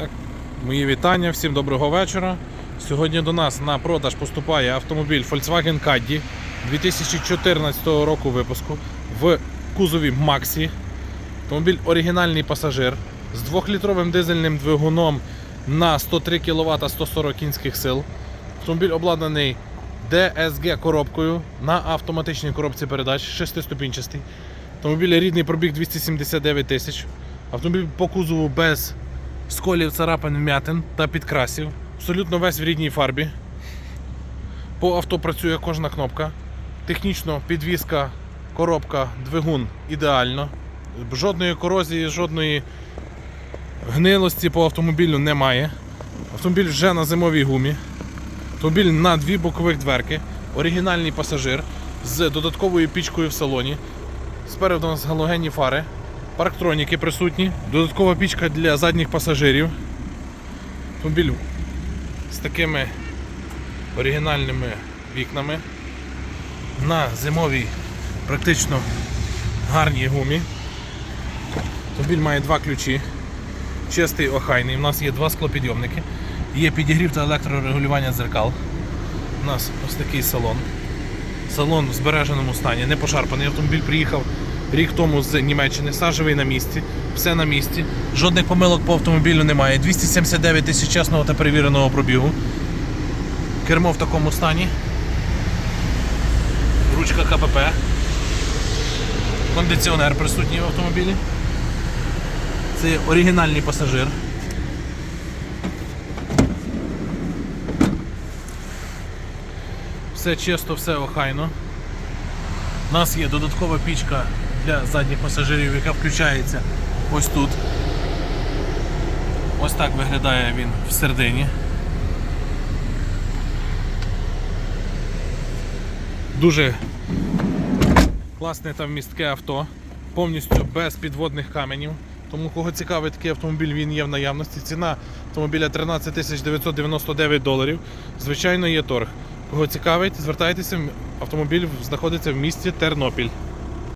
Так, мої вітання, всім доброго вечора. Сьогодні до нас на продаж поступає автомобіль Volkswagen Caddy 2014 року випуску в кузові Maxi. Автомобіль оригінальний пасажир з 2-літровим дизельним двигуном на 103 кВт 140 кінських сил. Автомобіль обладнаний DSG коробкою на автоматичній коробці передач 6-ступінчастий. Автомобіль рідний пробіг 279 тисяч. Автомобіль по кузову без сколів, царапин, вмятин та підкрасів. Абсолютно весь в рідній фарбі. По авто працює кожна кнопка. Технічно підвізка, коробка, двигун ідеально. Жодної корозії, жодної гнилості по автомобілю немає. Автомобіль вже на зимовій гумі. Автомобіль на дві бокових дверки. Оригінальний пасажир з додатковою пічкою в салоні. Спереду у нас галогенні фари, парктроніки присутні, додаткова пічка для задніх пасажирів. Автомобіль з такими оригінальними вікнами. На зимовій практично гарній гумі. Автомобіль має два ключі. Чистий охайний. У нас є два склопідйомники. Є підігрів та електрорегулювання дзеркал. У нас ось такий салон. Салон в збереженому стані, не пошарпаний. Автомобіль приїхав рік тому з Німеччини, сажевий на місці, все на місці. Жодних помилок по автомобілю немає. 279 тисяч чесного та перевіреного пробігу. Кермо в такому стані. Ручка КПП. Кондиціонер присутній в автомобілі. Це оригінальний пасажир. Все чисто, все охайно. У нас є додаткова пічка для задніх пасажирів, яка включається ось тут. Ось так виглядає він всередині. Дуже класне та вмістке авто, повністю без підводних каменів. Тому кого цікавить такий автомобіль, він є в наявності. Ціна автомобіля 13 999 доларів. Звичайно, є торг. Кого цікавить, звертайтеся. Автомобіль знаходиться в місті Тернопіль.